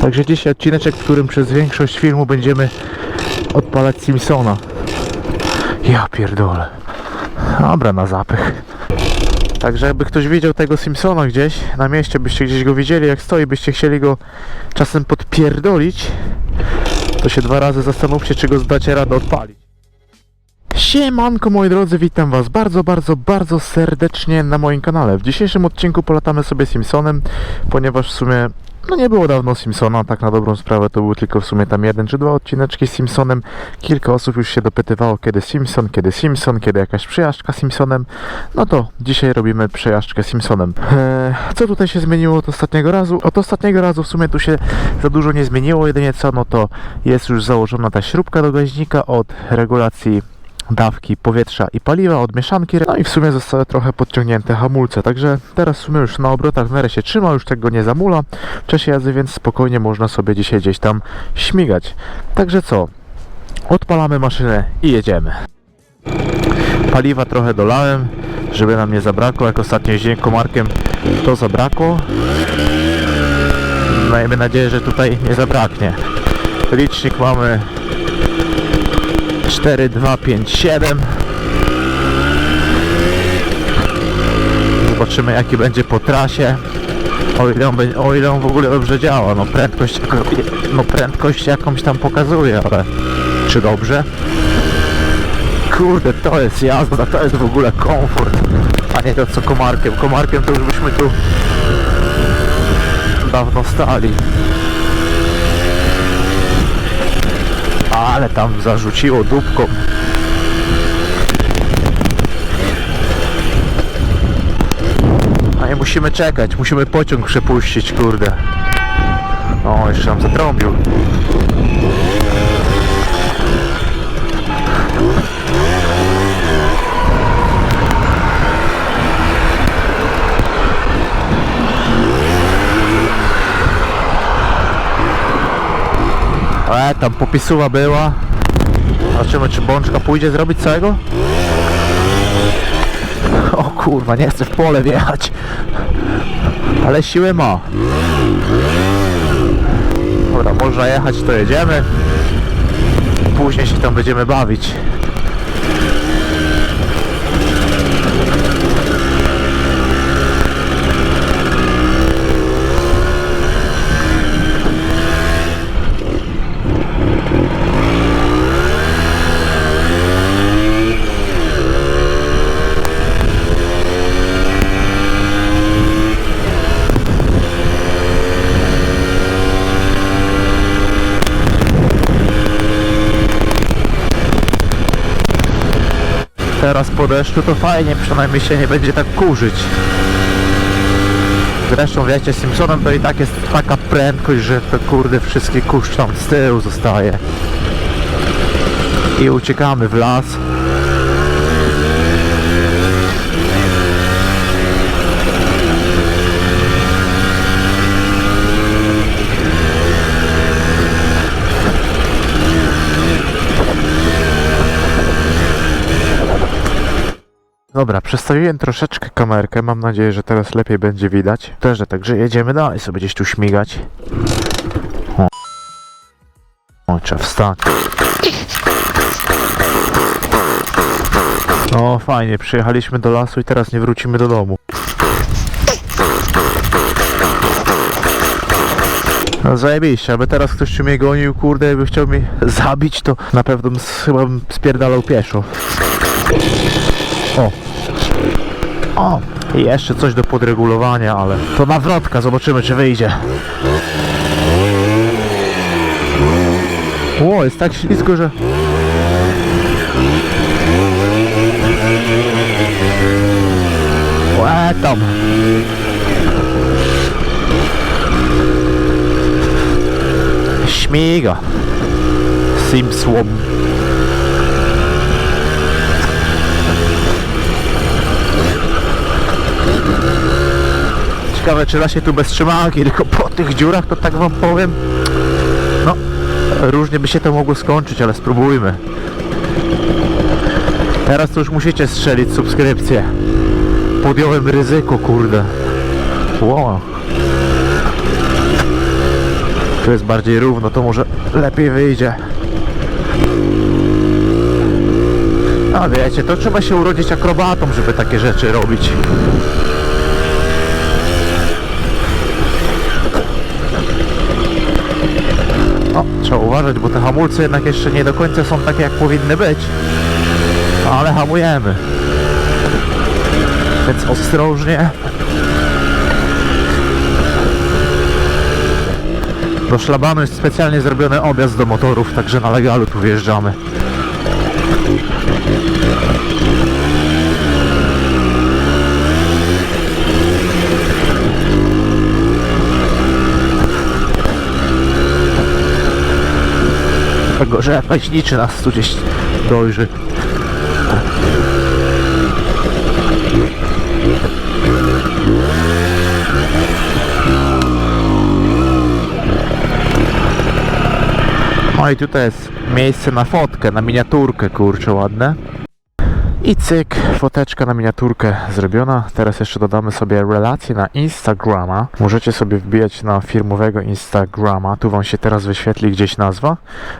Także dzisiaj odcineczek, w którym przez większość filmu będziemy odpalać Simpsona. Ja pierdolę. Dobra, na zapych. Także jakby ktoś widział tego Simpsona gdzieś na mieście, byście gdzieś go widzieli jak stoi, byście chcieli go czasem podpierdolić, to się dwa razy zastanówcie, czy go zdacie radę odpalić. Siemanko moi drodzy, witam was bardzo, bardzo, bardzo serdecznie na moim kanale. W dzisiejszym odcinku polatamy sobie Simpsonem, ponieważ w sumie no nie było dawno Simpsona, tak na dobrą sprawę to był tylko w sumie tam jeden czy dwa odcineczki z Simpsonem. Kilka osób już się dopytywało kiedy Simpson, kiedy Simpson, kiedy jakaś przejażdżka Simpsonem. No to dzisiaj robimy przejażdżkę Simpsonem. Eee, co tutaj się zmieniło od ostatniego razu? Od ostatniego razu w sumie tu się za dużo nie zmieniło, jedynie co, no to jest już założona ta śrubka do gaźnika od regulacji dawki powietrza i paliwa od mieszanki, no i w sumie zostały trochę podciągnięte hamulce, także teraz w sumie już na obrotach w miarę się trzyma, już tego nie zamula w czasie jazdy, więc spokojnie można sobie dzisiaj gdzieś tam śmigać. Także co, odpalamy maszynę i jedziemy. Paliwa trochę dolałem, żeby nam nie zabrakło, jak ostatnio jeździłem komarkiem, to zabrakło. Miejmy nadzieję, że tutaj nie zabraknie. Licznik mamy 4, 2, 5, 7 Zobaczymy jaki będzie po trasie. O ile, on, o ile on w ogóle dobrze działa. No prędkość, no prędkość jakąś tam pokazuje, ale czy dobrze? Kurde, to jest jazda, to jest w ogóle komfort. A nie to co komarkiem, komarkiem to już byśmy tu dawno stali ale tam zarzuciło dupką. A nie musimy czekać, musimy pociąg przepuścić, kurde. O, jeszcze nam zatrąbił. E, tam popisuwa była. Zobaczymy, czy bączka pójdzie zrobić całego. O kurwa, nie chcę w pole wjechać. Ale siłę ma. Dobra, można jechać, to jedziemy. Później się tam będziemy bawić. Teraz po deszczu to fajnie, przynajmniej się nie będzie tak kurzyć. Zresztą wiecie, z Simpsonem to i tak jest taka prędkość, że to kurde wszystkie kurz tam z tyłu zostaje. I uciekamy w las. Dobra, przestawiłem troszeczkę kamerkę, mam nadzieję, że teraz lepiej będzie widać. Też, także jedziemy dalej sobie gdzieś tu śmigać. O, o trzeba wstać. O, fajnie, przyjechaliśmy do lasu i teraz nie wrócimy do domu. No zajebiście, aby teraz ktoś mnie gonił, kurde, jakby chciał mnie zabić, to na pewno chyba bym spierdalał pieszo. O, o, jeszcze coś do podregulowania, ale to nawrotka, zobaczymy czy wyjdzie. O, jest tak ślisko, że... Łe, tam. Śmiga. Simsłom. Ciekawe czy da się tu bez trzymanki, tylko po tych dziurach to tak wam powiem. No, różnie by się to mogło skończyć, ale spróbujmy. Teraz to już musicie strzelić subskrypcję. Podjąłem ryzyko, kurde. Wow. Tu jest bardziej równo, to może lepiej wyjdzie. A wiecie, to trzeba się urodzić akrobatą, żeby takie rzeczy robić. No, trzeba uważać, bo te hamulce jednak jeszcze nie do końca są takie, jak powinny być. Ale hamujemy. Więc ostrożnie. Do szlabanu jest specjalnie zrobiony objazd do motorów, także na legalu tu wjeżdżamy. Tego, że leśniczy nas tu gdzieś dojrzy. No i tutaj jest miejsce na fotkę, na miniaturkę, kurczę, ładne. I cyk, foteczka na miniaturkę zrobiona. Teraz jeszcze dodamy sobie relacje na Instagrama. Możecie sobie wbijać na firmowego Instagrama. Tu wam się teraz wyświetli gdzieś nazwa.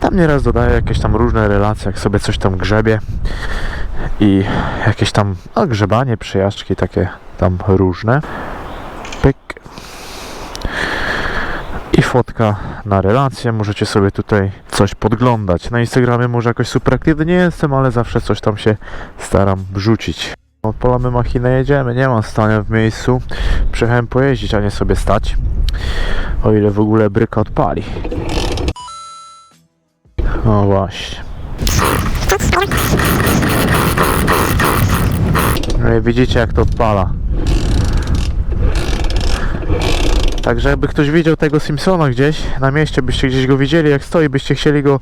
Tam nieraz dodaję jakieś tam różne relacje, jak sobie coś tam grzebie. I jakieś tam no, grzebanie, przejażdżki takie tam różne. I fotka na relację. Możecie sobie tutaj coś podglądać. Na Instagramie może jakoś super aktywny nie jestem, ale zawsze coś tam się staram wrzucić. Odpalamy machinę, jedziemy. Nie mam stania w miejscu. Przyjechałem pojeździć, a nie sobie stać. O ile w ogóle bryka odpali. O właśnie. No i widzicie jak to odpala. Także jakby ktoś widział tego Simpsona gdzieś na mieście, byście gdzieś go widzieli jak stoi, byście chcieli go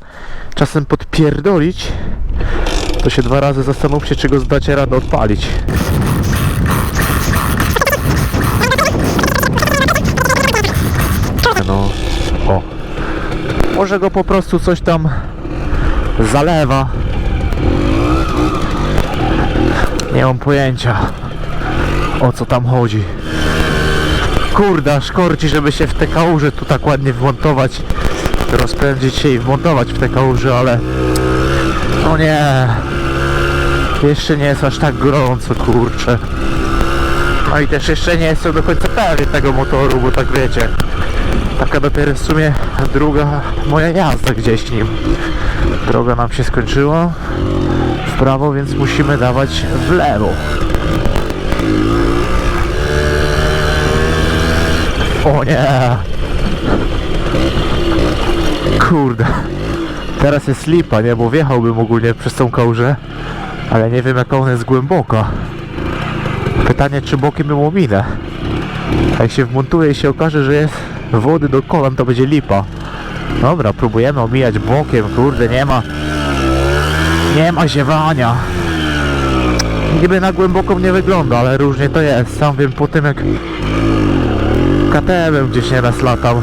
czasem podpierdolić, to się dwa razy zastanówcie, czy go zdacie radę odpalić. No, o. Może go po prostu coś tam zalewa. Nie mam pojęcia o co tam chodzi. Kurde, aż korci, żeby się w te kałuże tu tak ładnie wmontować. Rozpędzić się i wmontować w te kałuże, ale... No nie. Jeszcze nie jest aż tak gorąco, kurczę. No i też jeszcze nie jestem do końca pewien tego motoru, bo tak wiecie. Taka dopiero w sumie druga moja jazda gdzieś nim. Droga nam się skończyła w prawo, więc musimy dawać w lewo. O nie! Kurde. Teraz jest lipa, nie? Bo wjechałbym ogólnie przez tą kałużę, ale nie wiem jaka ona jest głęboka. Pytanie, czy bokiem ją ominę. A Jak się wmontuje i się okaże, że jest wody do kolan, to będzie lipa. Dobra, próbujemy omijać bokiem, kurde, nie ma... Nie ma ziewania. Niby na głęboką nie wygląda, ale różnie to jest. Sam wiem po tym jak KTM-em gdzieś nieraz latam.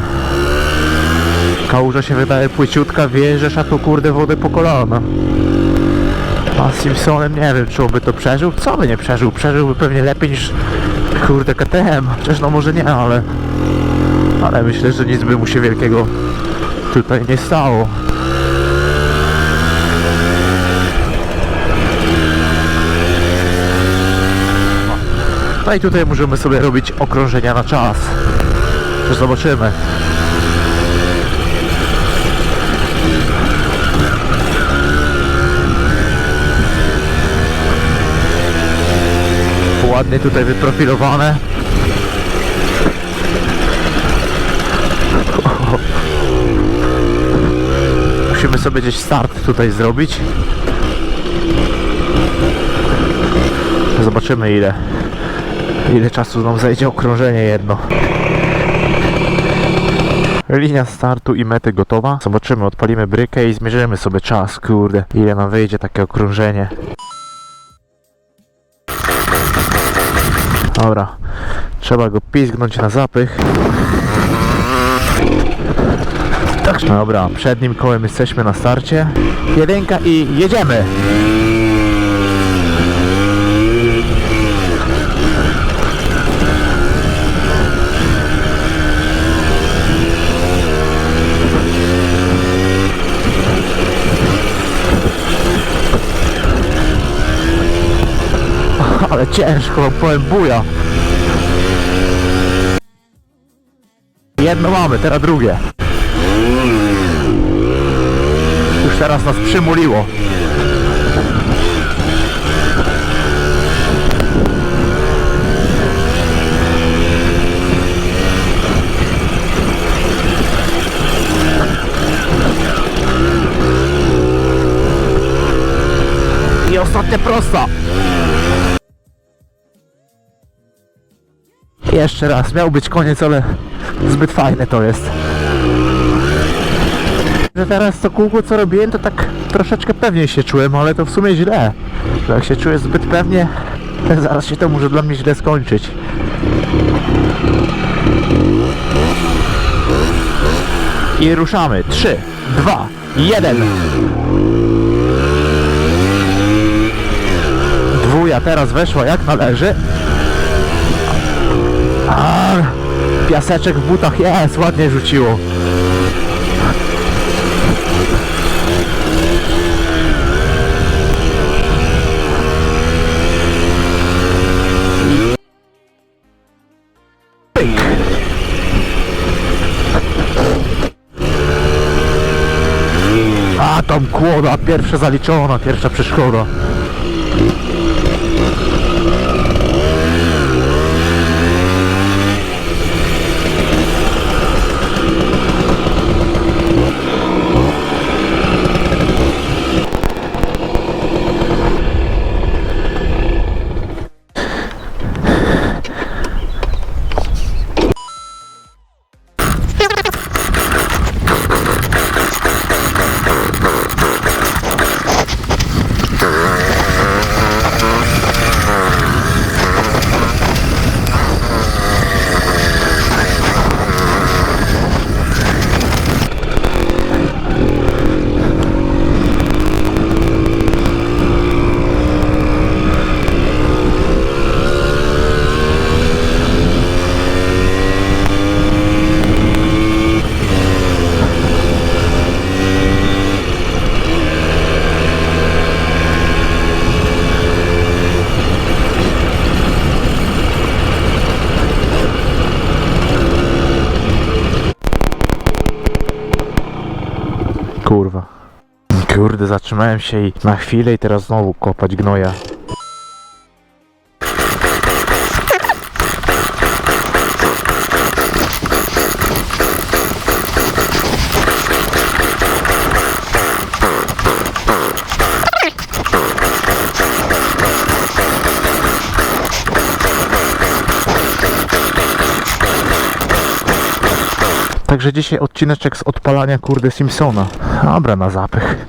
Kałuża się wydaje płyciutka, wjeżdżasz, a tu kurde wody po kolana. A z Simpsonem nie wiem, czy on by to przeżył. Co by nie przeżył? Przeżyłby pewnie lepiej niż kurde KTM. Chociaż no może nie, ale... Ale myślę, że nic by mu się wielkiego tutaj nie stało. No i tutaj możemy sobie robić okrążenia na czas. Zobaczymy. Ładnie tutaj wyprofilowane. Musimy sobie gdzieś start tutaj zrobić. Zobaczymy ile ile czasu nam zajdzie okrążenie jedno. Linia startu i mety gotowa. Zobaczymy, odpalimy brykę i zmierzymy sobie czas, kurde, ile nam wyjdzie takie okrążenie. Dobra, trzeba go pizgnąć na zapych. Dobra, przednim kołem jesteśmy na starcie. Jedynka i jedziemy! Ale ciężko, powiem buja. Jedno mamy, teraz drugie. Już teraz nas przymuliło. I ostatnia prosta. Jeszcze raz, miał być koniec, ale zbyt fajne to jest. Że teraz to kółko co robiłem, to tak troszeczkę pewniej się czułem, ale to w sumie źle. Że jak się czuję zbyt pewnie, to zaraz się to może dla mnie źle skończyć. I ruszamy. 3, 2, 1. Dwuja teraz weszła jak należy. A, piaseczek w butach jest, ładnie rzuciło. A tam kłoda, pierwsza zaliczona, pierwsza przeszkoda. Kurde, zatrzymałem się i na chwilę i teraz znowu kopać gnoja. Także dzisiaj odcineczek z odpalania kurde Simpsona. Dobra, na zapych.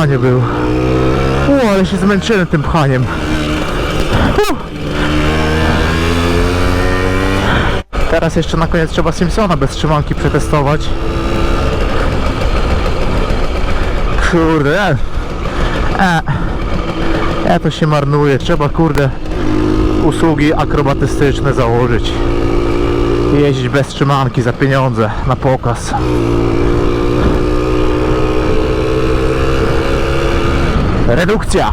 Sanie był. U, ale się zmęczyłem tym pchaniem. Teraz jeszcze na koniec trzeba Simpsona bez trzymanki przetestować. Kurde, e, e, to się marnuje. Trzeba, kurde, usługi akrobatystyczne założyć. Jeździć bez trzymanki za pieniądze na pokaz. Redukcja!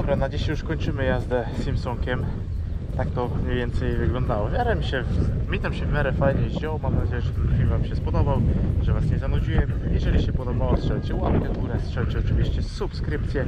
Dobra, na dzisiaj już kończymy jazdę Simpsonkiem. Tak to mniej więcej wyglądało. W mi się, mi tam się w miarę fajnie jeździło. Mam nadzieję, że ten film Wam się spodobał, że Was nie zanudziłem. Jeżeli się podobało, strzelcie łapkę w górę, strzelcie oczywiście subskrypcję.